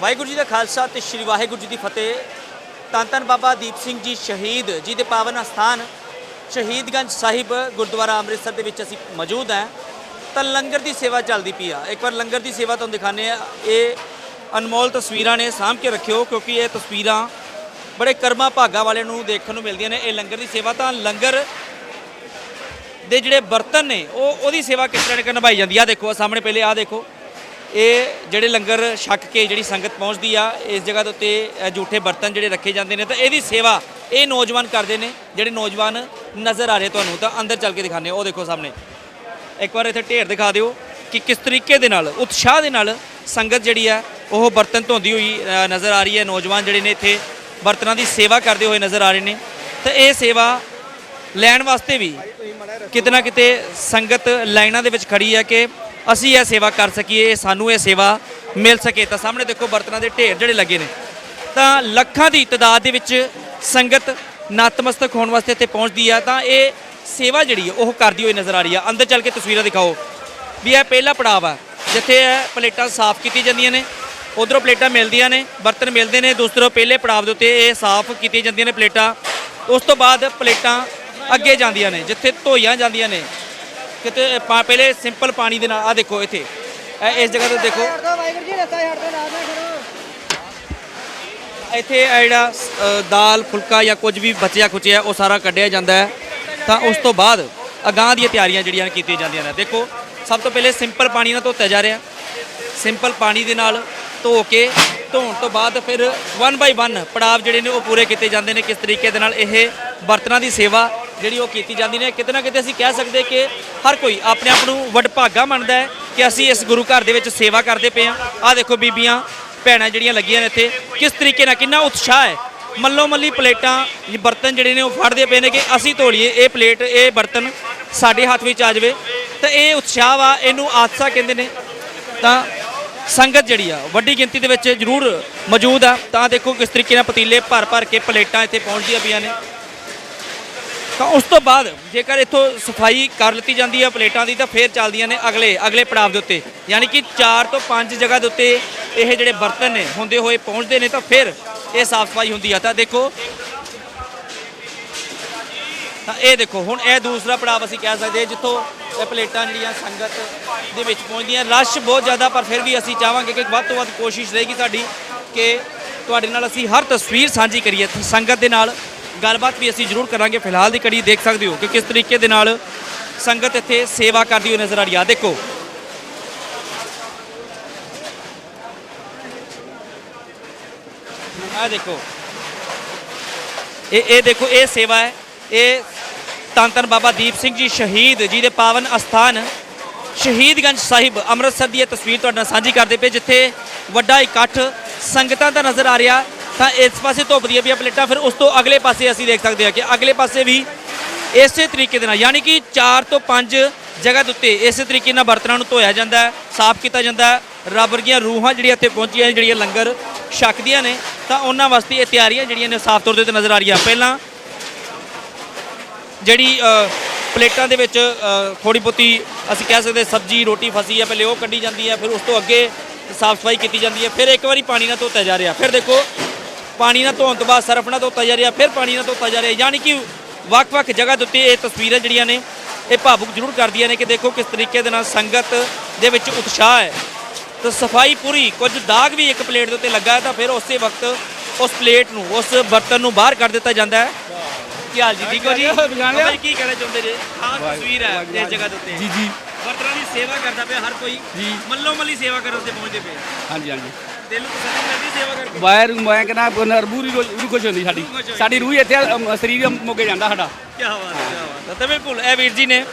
ਵਾਹਿਗੁਰੂ ਜੀ ਦਾ ਖਾਲਸਾ ਤੇ ਸ੍ਰੀ ਵਾਹਿਗੁਰੂ ਜੀ ਦੀ ਫਤਿਹ। ਧੰਨ ਧੰਨ ਬਾਬਾ ਦੀਪ ਸਿੰਘ ਜੀ ਸ਼ਹੀਦ ਜੀ ਦੇ ਪਾਵਨ ਅਸਥਾਨ ਸ਼ਹੀਦਗੰਜ ਸਾਹਿਬ ਗੁਰਦੁਆਰਾ ਅੰਮ੍ਰਿਤਸਰ ਦੇ ਵਿੱਚ ਅਸੀਂ ਮੌਜੂਦ ਹਾਂ। ਤਾਂ ਲੰਗਰ ਦੀ ਸੇਵਾ ਚੱਲਦੀ ਪਈ ਆ। ਇੱਕ ਵਾਰ ਲੰਗਰ ਦੀ ਸੇਵਾ ਤੁਹਾਨੂੰ ਦਿਖਾਣੇ ਆ ਇਹ ਅਨਮੋਲ ਤਸਵੀਰਾਂ ਨੇ ਸਾਂਭ ਕੇ ਰੱਖਿਓ, ਕਿਉਂਕਿ ਇਹ ਤਸਵੀਰਾਂ ਬੜੇ ਕਰਮਾ ਭਾਗਾ ਵਾਲਿਆਂ ਨੂੰ ਦੇਖਣ ਨੂੰ ਮਿਲਦੀਆਂ ਨੇ। ਇਹ ਲੰਗਰ ਦੀ ਸੇਵਾ ਤਾਂ ਲੰਗਰ ਦੇ ਜਿਹੜੇ ਬਰਤਨ ਨੇ, ਉਹ ਉਹਦੀ ਸੇਵਾ ਕਿਸ ਤਰ੍ਹਾਂ ਨਿਭਾਈ ਜਾਂਦੀ ਆ? ਦੇਖੋ ਸਾਹਮਣੇ ਪਹਿਲੇ ਆ ਦੇਖੋ। ਇਹ ਜਿਹੜੇ ਲੰਗਰ ਛੱਕ ਕੇ ਜਿਹੜੀ ਸੰਗਤ ਪਹੁੰਚਦੀ ਆ ਇਸ ਜਗ੍ਹਾ ਦੇ ਉੱਤੇ ਅ, ਜੂਠੇ ਬਰਤਨ ਜਿਹੜੇ ਰੱਖੇ ਜਾਂਦੇ ਨੇ ਤਾਂ ਇਹਦੀ ਸੇਵਾ ਇਹ ਨੌਜਵਾਨ ਕਰਦੇ ਨੇ ਜਿਹੜੇ ਨੌਜਵਾਨ ਨਜ਼ਰ ਆ ਰਹੇ ਤੁਹਾਨੂੰ ਤਾਂ ਅੰਦਰ ਚੱਲ ਕੇ ਦਿਖਾਣੇ ਉਹ ਦੇਖੋ ਸਾਹਮਣੇ। ਇੱਕ ਵਾਰ ਇੱਥੇ ਢੇਰ ਦਿਖਾ ਦਿਓ ਕਿ ਕਿਸ ਤਰੀਕੇ ਦੇ ਨਾਲ ਉਤਸ਼ਾਹ ਦੇ ਨਾਲ ਸੰਗਤ ਜਿਹੜੀ ਆ ਉਹ ਬਰਤਨ ਧੋਂਦੀ ਹੋਈ ਨਜ਼ਰ ਆ ਰਹੀ ਹੈ। ਨੌਜਵਾਨ ਜਿਹੜੇ ਨੇ ਇੱਥੇ ਬਰਤਨਾਂ ਦੀ ਸੇਵਾ ਕਰਦੇ ਹੋਏ ਨਜ਼ਰ ਆ ਰਹੇ ਨੇ। ਤਾਂ ਇਹ ਸੇਵਾ ਲੈਣ ਵਾਸਤੇ ਵੀ ਕਿਤੇ ਨਾ ਕਿਤੇ ਸੰਗਤ ਲਾਈਨਾਂ ਦੇ ਵਿੱਚ ਖੜੀ ਹੈ ਕਿ ਅਸੀਂ ਇਹ ਸੇਵਾ ਕਰ ਸਕੀਏ ਸਾਨੂੰ ਇਹ ਸੇਵਾ ਮਿਲ ਸਕੇ। ਤਾਂ ਸਾਹਮਣੇ ਦੇਖੋ ਬਰਤਨਾਂ ਦੇ ਢੇਰ ਜਿਹੜੇ ਲੱਗੇ ਨੇ। ਤਾਂ ਲੱਖਾਂ ਦੀ ਤਦਾਦ ਦੇ ਵਿੱਚ ਸੰਗਤ ਨਤਮਸਤਕ ਹੋਣ ਵਾਸਤੇ ਇੱਥੇ ਪਹੁੰਚਦੀ ਆ। ਤਾਂ ਇਹ ਸੇਵਾ ਜਿਹੜੀ ਹੈ ਉਹ ਕਰਦੀ ਹੋਈ ਨਜ਼ਰ ਆ ਰਹੀ ਆ। ਅੰਦਰ ਚੱਲ ਕੇ ਤਸਵੀਰਾਂ ਦਿਖਾਓ। ਵੀ ਇਹ ਪਹਿਲਾ ਪੜਾਅ ਆ ਜਿੱਥੇ ਇਹ ਪਲੇਟਾਂ ਸਾਫ਼ ਕੀਤੀ ਜਾਂਦੀਆਂ ਨੇ। ਉਧਰੋਂ ਪਲੇਟਾਂ ਮਿਲਦੀਆਂ ਨੇ, ਬਰਤਨ ਮਿਲਦੇ ਨੇ। ਦੂਸਰੋਂ ਪਹਿਲੇ ਪੜਾਅ ਦੇ ਉੱਤੇ ਇਹ ਸਾਫ਼ ਕੀਤੀਆਂ ਜਾਂਦੀਆਂ ਨੇ ਪਲੇਟਾਂ। ਉਸ ਤੋਂ ਬਾਅਦ ਪਲੇਟਾਂ ਅੱਗੇ ਜਾਂਦੀਆਂ ਨੇ, ਜਿੱਥੇ ਧੋਈਆਂ ਜਾਂਦੀਆਂ ਨੇ। ਕਿਤੇ ਪਾ- ਪਹਿਲੇ ਸਿੰਪਲ ਪਾਣੀ ਦੇ ਨਾਲ ਆ ਦੇਖੋ ਇੱਥੇ। ਇਹ ਇਸ ਜਗ੍ਹਾ ਤੇ ਦੇਖੋ। ਵਾਹਿਗੁਰੂ ਜੀ ਰਸਤਾ ਨਾ ਇੱਥੇ ਇਹ ਜਿਹੜਾ ਅ, ਦਾਲ ਫੁਲਕਾ ਜਾਂ ਕੁਝ ਵੀ ਬਚਿਆ ਖੁਚਿਆ ਉਹ ਸਾਰਾ ਕੱਢਿਆ ਜਾਂਦਾ ਹੈ। ਤਾਂ ਉਸ ਤੋਂ ਬਾਅਦ ਅਗਾਂਹ ਦੀਆਂ ਤਿਆਰੀਆਂ ਜਿਹੜੀਆਂ ਨੇ ਕੀਤੀਆਂ ਜਾਂਦੀਆਂ ਨੇ। ਦੇਖੋ ਸਭ ਤੋਂ ਪਹਿਲੇ ਸਿੰਪਲ ਪਾਣੀ ਨਾਲ ਧੋਤਾ ਜਾ ਰਿਹਾ। ਸਿੰਪਲ ਪਾਣੀ ਦੇ ਨਾਲ ਧੋ ਕੇ ਧੋਣ ਤੋਂ ਬਾਅਦ ਫਿਰ 1 ਬਾਈ 1 ਪੜਾਵ ਜਿਹੜੇ ਨੇ ਉਹ ਪੂਰੇ ਕੀਤੇ ਜਾਂਦੇ ਨੇ। ਕਿਸ ਤਰੀਕੇ ਦੇ ਨਾਲ ਇਹ ਬਰਤਨਾਂ ਦੀ ਸੇਵਾ ਜਿਹੜੀ ਉਹ ਕੀਤੀ ਜਾਂਦੀ ਨੇ, ਕਿਤੇ ਨਾ ਕਿਤੇ ਅਸੀਂ ਕਹਿ ਸਕਦੇ ਕਿ ਹਰ ਕੋਈ ਆਪਣੇ ਆਪ ਨੂੰ ਵਡਭਾਗਾ ਮੰਨਦਾ ਹੈ ਕਿ ਅਸੀਂ ਇਸ ਗੁਰੂ ਘਰ ਦੇ ਵਿੱਚ ਸੇਵਾ ਕਰਦੇ ਪਏ ਹਾਂ। ਆਹ ਦੇਖੋ ਬੀਬੀਆਂ, ਭੈਣਾਂ ਜਿਹੜੀਆਂ ਲੱਗੀਆਂ ਨੇ ਇੱਥੇ, ਕਿਸ ਤਰੀਕੇ ਨਾਲ ਕਿੰਨਾ ਉਤਸ਼ਾਹ ਹੈ। ਮੱਲੋ ਮੱਲੀ ਪਲੇਟਾਂ ਬਰਤਨ ਜਿਹੜੇ ਨੇ ਉਹ ਫੜਦੇ ਪਏ ਨੇ ਕਿ ਅਸੀਂ ਧੋਲੀਏ, ਇਹ ਪਲੇਟ, ਇਹ ਬਰਤਨ ਸਾਡੇ ਹੱਥ ਵਿੱਚ ਆ ਜਾਵੇ। ਤਾਂ ਇਹ ਉਤਸ਼ਾਹ ਵਾ, ਇਹਨੂੰ ਆਸਾ ਕਹਿੰਦੇ ਨੇ। ਤਾਂ ਸੰਗਤ ਜਿਹੜੀ ਆ, ਵੱਡੀ ਗਿਣਤੀ ਦੇ ਵਿੱਚ ਜ਼ਰੂਰ ਮੌਜੂਦ ਆ। ਤਾਂ ਦੇਖੋ ਕਿਸ ਤਰੀਕੇ ਨਾਲ ਪਤੀਲੇ ਭਰ ਭਰ ਕੇ ਪਲੇਟਾਂ ਇੱਥੇ ਪਹੁੰਚਦੀਆਂ ਪਈਆਂ ਨੇ। ਤਾਂ ਉਸ ਤੋਂ ਬਾਅਦ ਜੇਕਰ ਇੱਥੋਂ ਸਫ਼ਾਈ ਕਰ ਲਿੱਤੀ ਜਾਂਦੀ ਹੈ ਪਲੇਟਾਂ ਦੀ ਤਾਂ ਫੇਰ ਚੱਲਦੀਆਂ ਨੇ ਅਗਲੇ ਅਗਲੇ ਪੜਾਅ ਦੇ ਉੱਤੇ। ਯਾਨੀ ਕਿ 4 ਤੋਂ 5 ਜਗ੍ਹਾ ਦੇ ਉੱਤੇ ਇਹ ਜਿਹੜੇ ਬਰਤਨ ਨੇ, ਹੁੰਦੇ ਹੋਏ ਪਹੁੰਚਦੇ ਨੇ ਤਾਂ ਫਿਰ ਇਹ ਸਾਫ਼ ਸਫ਼ਾਈ ਹੁੰਦੀ ਆ। ਤਾਂ ਦੇਖੋ, ਤਾਂ ਇਹ ਦੇਖੋ, ਹੁਣ ਇਹ ਦੂਸਰਾ ਪੜਾਅ ਅਸੀਂ ਕਹਿ ਸਕਦੇ ਜਿੱਥੋਂ ਇਹ ਪਲੇਟਾਂ ਜਿਹੜੀਆਂ ਸੰਗਤ ਦੇ ਵਿੱਚ ਪਹੁੰਚਦੀਆਂ। ਰਸ਼ ਬਹੁਤ ਜ਼ਿਆਦਾ, ਪਰ ਫਿਰ ਵੀ ਅਸੀਂ ਚਾਹਾਂਗੇ ਕਿ ਵੱਧ ਤੋਂ ਵੱਧ ਕੋਸ਼ਿਸ਼ ਰਹੇਗੀ ਸਾਡੀ ਕਿ ਤੁਹਾਡੇ ਨਾਲ ਅਸੀਂ ਹਰ ਤਸਵੀਰ ਸਾਂਝੀ ਕਰੀਏ। ਸੰਗਤ ਦੇ ਨਾਲ ਗੱਲਬਾਤ ਵੀ ਅਸੀਂ ਜ਼ਰੂਰ ਕਰਾਂਗੇ। ਫਿਲਹਾਲ ਦੀ ਕੜੀ ਦੇਖ ਸਕਦੇ ਹੋ ਕਿ ਕਿਸ ਤਰੀਕੇ ਦੇ ਨਾਲ ਸੰਗਤ ਇੱਥੇ ਸੇਵਾ ਕਰਦੀ ਹੋਈ ਨਜ਼ਰ ਆ ਰਹੀ ਆ। ਦੇਖੋ। ਆ ਦੇਖੋ। ਇਹ ਇਹ ਦੇਖੋ, ਇਹ ਸੇਵਾ ਹੈ। ਇਹ ਧੰਨ ਧੰਨ ਬਾਬਾ ਦੀਪ ਸਿੰਘ ਜੀ ਸ਼ਹੀਦ ਜੀ ਦੇ ਪਾਵਨ ਅਸਥਾਨ ਸ਼ਹੀਦਗੰਜ ਸਾਹਿਬ ਅੰਮ੍ਰਿਤਸਰ ਦੀ ਇਹ ਤਸਵੀਰ ਤੁਹਾਡੇ ਨਾਲ ਸਾਂਝੀ ਕਰਦੇ ਪਏ, ਜਿੱਥੇ ਵੱਡਾ ਇਕੱਠ ਸੰਗਤਾਂ ਦਾ ਨਜ਼ਰ ਆ ਰਿਹਾ। ਤਾਂ ਇਸ ਪਾਸੇ ਧੁੱਪ ਦੀਆਂ ਵੀ ਪਲੇਟਾਂ, ਫਿਰ ਉਸ ਤੋਂ ਅਗਲੇ ਪਾਸੇ ਅਸੀਂ ਦੇਖ ਸਕਦੇ ਹਾਂ ਕਿ ਅਗਲੇ ਪਾਸੇ ਵੀ ਇਸੇ ਤਰੀਕੇ ਦੇ ਨਾਲ, ਯਾਨੀ ਕਿ 4 ਤੋਂ 5 ਜਗ੍ਹਾ ਦੇ ਉੱਤੇ ਇਸੇ ਤਰੀਕੇ ਨਾਲ ਬਰਤਨਾਂ ਨੂੰ ਧੋਇਆ ਜਾਂਦਾ ਹੈ, ਸਾਫ਼ ਕੀਤਾ ਜਾਂਦਾ ਹੈ, ਰੱਬ ਵਰਗੀਆਂ ਰੂਹਾਂ ਜਿਹੜੀਆਂ ਇੱਥੇ ਪਹੁੰਚੀਆਂ ਜਿਹੜੀਆਂ ਲੰਗਰ ਛਕਦੀਆਂ ਨੇ, ਤਾਂ ਉਹਨਾਂ ਵਾਸਤੇ ਇਹ ਤਿਆਰੀਆਂ ਜਿਹੜੀਆਂ ਨੇ ਸਾਫ਼ ਤੌਰ ਦੇ ਉੱਤੇ ਨਜ਼ਰ ਆ ਰਹੀਆਂ। ਪਹਿਲਾਂ ਜਿਹੜੀ ਪਲੇਟਾਂ ਦੇ ਵਿੱਚ ਥੋੜੀ ਬਹੁਤੀ ਅਸੀਂ ਕਹਿ ਸਕਦੇ ਸਬਜ਼ੀ, ਰੋਟੀ ਫਸੀ ਹੈ ਪਹਿਲੇ ਉਹ ਕੱਢੀ ਜਾਂਦੀ ਹੈ, ਫਿਰ ਉਸ ਤੋਂ ਅੱਗੇ ਸਾਫ਼ ਸਫ਼ਾਈ ਕੀਤੀ ਜਾਂਦੀ ਹੈ, ਫਿਰ ਇੱਕ ਵਾਰੀ ਪਾਣੀ ਨਾਲ ਧੋਤਾ ਜਾ ਰਿਹਾ। ਫਿਰ ਦੇਖੋ ਪਾਣੀ ਨਾਲ ਧੋਣ ਤੋਂ ਬਾਅਦ ਸਰਫ ਨਾਲ ਧੋਤਾ ਜਾ ਰਿਹਾ ਫਿਰ ਪਾਣੀ ਨਾਲ ਧੋਤਾ ਜਾ ਰਿਹਾ ਯਾਨੀ ਕਿ ਵੱਖ-ਵੱਖ ਜਗ੍ਹਾ ਦੇ ਉੱਤੇ ਇਹ ਤਸਵੀਰਾਂ ਜਿਹੜੀਆਂ ਨੇ ਇਹ ਭਾਵੁਕ ਜ਼ਰੂਰ ਕਰਦੀਆਂ ਨੇ ਕਿ ਦੇਖੋ ਕਿਸ ਤਰੀਕੇ ਦੇ ਨਾਲ ਸੰਗਤ ਦੇ ਵਿੱਚ ਉਤਸ਼ਾਹ ਹੈ। ਤਾਂ ਸਫ਼ਾਈ ਪੂਰੀ ਕੁਝ ਦਾਗ ਵੀ ਇੱਕ ਪਲੇਟ ਦੇ ਉੱਤੇ ਲੱਗਾ ਹੈ ਤਾਂ ਫਿਰ ਉਸੇ ਵਕਤ ਉਸ ਪਲੇਟ ਨੂੰ ਉਸ ਬਰਤਨ ਨੂੰ ਬਾਹਰ ਕੱਢ ਦਿੱਤਾ ਜਾਂਦਾ ਹੈ। ਕੀ ਹਾਲ ਜੀ ਠੀਕ ਹੋ ਜੀ? ਕੀ ਕਹਿਣਾ ਚਾਹੁੰਦੇ ਜੀ? ਖਾਸ ਤਸਵੀਰ ਹੈ ਇਸ ਜਗ੍ਹਾ ਦੇ ਉੱਤੇ। ਜੀ ਜੀ। ਬਰਤਨਾਂ ਦੀ ਸੇਵਾ ਕਰਦਾ ਪਿਆ ਹਰ ਕੋਈ। ਜੀ। ਮੱਲੋ ਮੱਲੀ ਸੇਵਾ ਕਰਨ ਤੇ ਪਹੁੰਚਦੇ ਪਏ ਹਾਂਜੀ ਹਾਂਜੀ। ਦਿਲ ਨੂੰ ਤਸੱਲੀ ਮਿਲਦੀ ਸੇਵਾ ਕਰਕੇ। ਵਾਇਰ ਮੈਂ ਕਹਿੰਦਾ ਰਬੂਰੀ ਰੂਹ ਖੁਸ਼ ਹੁੰਦੀ ਸਾਡੀ। ਰੂਹ। ਸਾਡੀ ਰੂਹ ਇੱਥੇ ਅਮ, ਸਰੀਰ ਮੁੱਕੇ ਜਾਂਦਾ ਸਾਡਾ। ਕੀ ਬਾਤ ਹੈ ਕੀ ਬਾਤ ਹੈ। ਤਾਂ ਬਿਲਕੁਲ ਇਹ ਵੀਰ ਜੀ ਨੇ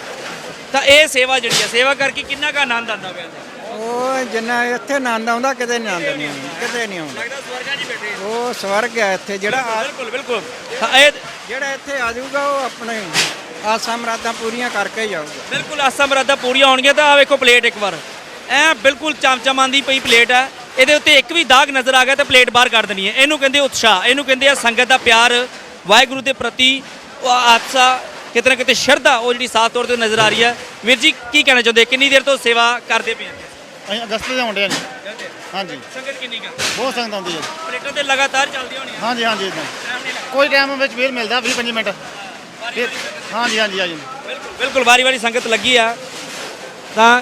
ਤਾਂ ਇਹ ਸੇਵਾ ਜਿਹੜੀ ਹੈ ਸੇਵਾ ਕਰਕੇ ਕਿੰਨਾ ਕਾ ਆਨੰਦ ਆਉਂਦਾ ਪਿਆ? ਉਹ ਜਿੰਨਾ ਇੱਥੇ ਆਨੰਦ ਆਉਂਦਾ ਕਿਤੇ ਨਹੀਂ ਆਉਂਦਾ ਨਹੀਂ ਕਿਤੇ ਨਹੀਂ ਆਉਂਦਾ। ਲੱਗਦਾ ਸਵਰਗਾਂ 'ਚ ਹੀ ਬੈਠੇ ਹਾਂ। ਉਹ ਸਵਰਗ ਹੈ ਇੱਥੇ ਜਿਹੜਾ ਆ- ਬਿਲਕੁਲ ਬਿਲਕੁਲ। ਤਾਂ ਇਹ ਜਿਹੜਾ ਇੱਥੇ ਆ ਜਾਊਗਾ ਉਹ ਆਪਣੇ ਆਸਾਂ ਮਰਾਦਾਂ ਪੂਰੀਆਂ ਕਰਕੇ ਹੀ ਜਾਊਗਾ ਬਿਲਕੁਲ ਆਸਾਂ ਮਰਾਦਾ ਪੂਰੀਆਂ ਹੋਣਗੀਆਂ ਤਾਂ ਆ ਵੇਖੋ ਪਲੇਟ ਇੱਕ ਵਾਰ। ਐ ਬਿਲਕੁਲ ਚਮਚਮਾਂਦੀ ਪਈ ਪਲੇਟ ਹੈ। ਇਹਦੇ ਉੱਤੇ ਇੱਕ ਵੀ ਦਾਗ ਨਜ਼ਰ ਆ ਗਿਆ ਤਾਂ ਪਲੇਟ ਬਾਹਰ ਕੱਢ ਦੇਣੀ ਹੈ। ਇਹਨੂੰ ਕਹਿੰਦੇ ਉਤਸ਼ਾਹ ਇਹਨੂੰ ਕਹਿੰਦੇ ਆ ਸੰਗਤ ਦਾ ਪਿਆਰ। ਵਾਹਿਗੁਰੂ ਦੇ ਪ੍ਰਤੀ ਆਸਾ ਕਿਤੇ ਨਾ ਕਿਤੇ ਸ਼ਰਧਾ ਉਹ ਜਿਹੜੀ ਸਾਫ਼ ਤੌਰ ਤੇ ਨਜ਼ਰ ਆ ਰਹੀ ਹੈ। ਵੀਰ ਜੀ ਕੀ ਕਹਿਣਾ ਚਾਹੁੰਦੇ? ਕਿੰਨੀ ਦੇਰ ਤੋਂ ਸੇਵਾ ਕਰਦੇ ਪਏ ਅਸੀਂ ਅਗਸਤ ਦੇ ਆਉਂਦੇ ਆ ਜੀ। ਹਾਂਜੀ। ਸੰਗਤ ਕਿੰਨੀ ਕਾ ਬਹੁਤ ਸੰਗਤ ਆਉਂਦੀ ਹੈ ਪਲੇਟਾਂ ਤੇ ਲਗਾਤਾਰ ਚੱਲਦੀਆਂ ਹੋਣੀਆਂ। ਹਾਂਜੀ ਹਾਂਜੀ। ਇਦਾਂ ਕੋਈ ਟਾਈਮ ਵਿੱਚ ਫੇਰ ਮਿਲਦਾ 20 25 ਮਿੰਟ। ਹਾਂਜੀ ਹਾਂਜੀ ਹਾਂਜੀ। ਬਿਲਕੁਲ ਬਿਲਕੁਲ ਵਾਰੀ ਵਾਰੀ ਸੰਗਤ ਲੱਗੀ ਆ। ਤਾਂ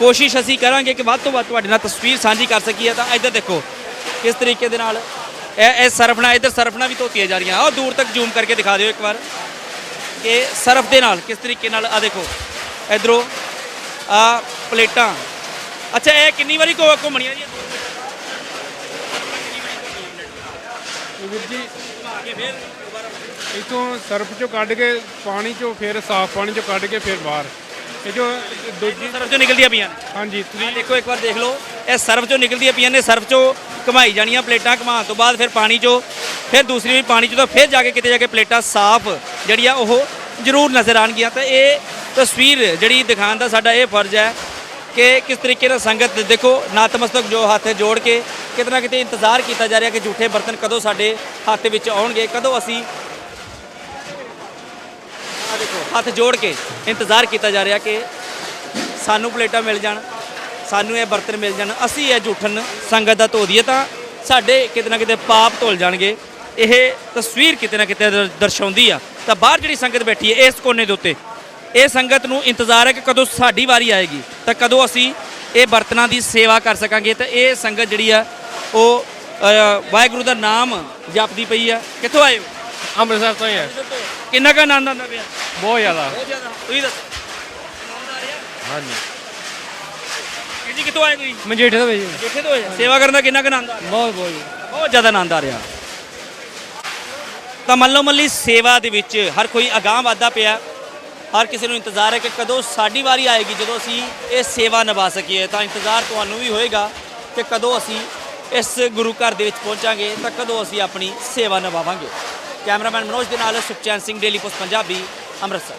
ਕੋਸ਼ਿਸ਼ ਅਸੀਂ ਕਰਾਂਗੇ ਕਿ ਵੱਧ ਤੋਂ ਵੱਧ ਤੁਹਾਡੇ ਨਾਲ ਤਸਵੀਰ ਸਾਂਝੀ ਕਰ ਸਕੀਏ। ਤਾਂ ਇੱਧਰ ਦੇਖੋ, ਕਿਸ ਤਰੀਕੇ ਦੇ ਨਾਲ ਇਹ ਇਹ ਸਰਫਣਾ, ਇੱਧਰ ਸਰਫਣਾ ਵੀ ਧੋਤੀਆਂ ਜਾ ਰਹੀਆਂ। ਆਹ ਦੂਰ ਤੱਕ ਜ਼ੂਮ ਕਰਕੇ ਦਿਖਾ ਦਿਓ ਇੱਕ ਵਾਰ ਕਿ ਸਰਫ ਦੇ ਨਾਲ ਕਿਸ ਤਰੀਕੇ ਨਾਲ ਆ ਦੇਖੋ, ਇਧਰੋਂ ਆ ਪਲੇਟਾਂ। ਅੱਛਾ, ਇਹ ਕਿੰਨੀ ਵਾਰੀ ਘੁ- ਘੁੰਮਣੀਆਂ ਜੀ? ਵੀਰ ਜੀ, ਇਥੋਂ ਸਰਫ ਚੋਂ ਕੱਢ ਕੇ ਪਾਣੀ ਚੋਂ, ਫਿਰ ਸਾਫ਼ ਪਾਣੀ ਚੋਂ ਕੱਢ ਕੇ ਫਿਰ ਬਾਹਰ। ਇਹ ਜੋ ਦੂਜੀ ਸਰਫ ਚੋਂ ਨਿਕਲਦੀਆਂ ਪਈਆਂ ਨੇ। ਹਾਂਜੀ ਆਹ ਥਰੀ ਦੇਖੋ ਇੱਕ ਵਾਰ ਦੇਖ ਲਓ। ਇਹ ਸਰਫ ਚੋਂ ਨਿਕਲਦੀਆਂ ਪਈਆਂ ਨੇ ਸਰਫ ਚੋਂ ਘਮਾਈ ਜਾਣੀਆਂ ਪਲੇਟਾਂ ਘਮਾਉਣ ਤੋਂ ਬਾਅਦ ਫਿਰ ਪਾਣੀ ਚੋਂ ਫਿਰ ਦੂਸਰੀ ਵੀ ਪਾਣੀ ਚੋਂ ਤਾਂ ਫਿਰ ਜਾ ਕੇ ਕਿਤੇ ਜਾ ਕੇ ਪਲੇਟਾਂ ਸਾਫ਼ ਜਿਹੜੀਆਂ ਉਹ ਜ਼ਰੂਰ ਨਜ਼ਰ ਆਣਗੀਆਂ ਤਾਂ ਇਹ ਤਸਵੀਰ ਜਿਹੜੀ ਦਿਖਾਉਣ ਦਾ ਸਾਡਾ ਇਹ ਫਰਜ਼ ਹੈ ਕਿ ਕਿਸ ਤਰੀਕੇ ਨਾਲ ਸੰਗਤ ਦੇਖੋ ਨਤਮਸਤਕ ਜੋ ਹੱਥ ਜੋੜ ਕੇ ਕਿਤੇ ਨਾ ਕਿਤੇ ਇੰਤਜ਼ਾਰ ਕੀਤਾ ਜਾ ਰਿਹਾ ਕਿ ਝੂਠੇ ਬਰਤਨ ਕਦੋਂ ਸਾਡੇ ਹੱਥ ਵਿੱਚ ਆਉਣਗੇ ਕਦੋਂ ਅਸੀਂ ਆ ਦੇਖੋ ਹੱਥ ਜੋੜ ਕੇ ਇੰਤਜ਼ਾਰ ਕੀਤਾ ਜਾ ਰਿਹਾ ਕਿ ਸਾਨੂੰ ਪਲੇਟਾਂ ਮਿਲ ਜਾਣ ਸਾਨੂੰ ਇਹ ਬਰਤਨ ਮਿਲ ਜਾਣ ਅਸੀਂ ਇਹ ਜੂਠਨ ਸੰਗਤ ਦਾ ਧੋ ਦਈਏ ਤਾਂ ਸਾਡੇ ਕਿਤੇ ਨਾ ਕਿਤੇ ਪਾਪ ਧੁਲ ਜਾਣਗੇ। ਇਹ ਤਸਵੀਰ ਕਿਤੇ ਨਾ ਕਿਤੇ ਦਰ- ਦਰਸਾਉਂਦੀ ਆ। ਤਾਂ ਬਾਹਰ ਜਿਹੜੀ ਸੰਗਤ ਬੈਠੀ ਹੈ ਇਸ ਕੋਨੇ ਦੇ ਉੱਤੇ ਇਹ ਸੰਗਤ ਨੂੰ ਇੰਤਜ਼ਾਰ ਹੈ ਕਿ ਕਦੋਂ ਸਾਡੀ ਵਾਰੀ ਆਏਗੀ। ਤਾਂ ਕਦੋਂ ਅਸੀਂ ਇਹ ਬਰਤਨਾਂ ਦੀ ਸੇਵਾ ਕਰ ਸਕਾਂਗੇ। ਤਾਂ ਇਹ ਸੰਗਤ ਜਿਹੜੀ ਆ ਉਹ ਵਾਹਿਗੁਰੂ ਦਾ ਨਾਮ ਜਪਦੀ ਪਈ ਆ। ਕਿੱਥੋਂ ਆਏ ਹੋ? ਅੰਮ੍ਰਿਤਸਰ ਤੋਂ ਹੀ ਹੈ ਕਿੰਨਾ ਕਾ ਆਨੰਦ ਆਉਂਦਾ ਪਿਆ? ਬਹੁਤ ਜ਼ਿਆਦਾ। ਬਹੁਤ ਜ਼ਿਆਦਾ। ਤੁਸੀਂ ਦੱਸੋ। ਆਨੰਦ ਆ ਰਿਹਾ ਹਾਂਜੀ। ਕਿ ਜੀ ਕਿੱਥੋਂ ਆਏ ਤੁਸੀਂ? ਮਜੀਠੇ ਤੋਂ ਭਾਈ ਜਿੱਥੇ ਤੋਂ ਹੋਏ ਆ? ਸੇਵਾ ਕਰਨ ਦਾ ਕਿੰਨਾ ਕੁ ਆਨੰਦ ਆ ਰਿਹਾ? ਬਹੁਤ ਬਹੁਤ ਬਹੁਤ ਜ਼ਿਆਦਾ ਆਨੰਦ ਆ ਰਿਹਾ। ਤਾਂ ਮੱਲੋ ਮੱਲੀ ਸੇਵਾ ਦੇ ਵਿੱਚ ਹਰ ਕੋਈ ਅਗਾਂਹ ਵਾਧਾ ਪਿਆ। ਹਰ ਕਿਸੇ ਨੂੰ ਇੰਤਜ਼ਾਰ ਹੈ ਕਿ ਕਦੋਂ ਸਾਡੀ ਵਾਰੀ ਆਏਗੀ ਜਦੋਂ ਅਸੀਂ ਇਹ ਸੇਵਾ ਨਿਭਾ ਸਕੀਏ। ਤਾਂ ਇੰਤਜ਼ਾਰ ਤੁਹਾਨੂੰ ਵੀ ਹੋਏਗਾ ਕਿ ਕਦੋਂ ਅਸੀਂ ਇਸ ਗੁਰੂ ਘਰ ਦੇ ਵਿੱਚ ਪਹੁੰਚਾਂਗੇ ਤਾਂ ਕਦੋਂ ਅਸੀਂ ਆਪਣੀ ਸੇਵਾ ਨਿਭਾਵਾਂਗੇ। ਕੈਮਰਾਮੈਨ ਮਨੋਜ ਦੇ ਨਾਲ ਸੁਖਚੈਨ ਸਿੰਘ ਡੇਲੀ ਪੋਸਟ ਪੰਜਾਬੀ ਅੰਮ੍ਰਿਤਸਰ।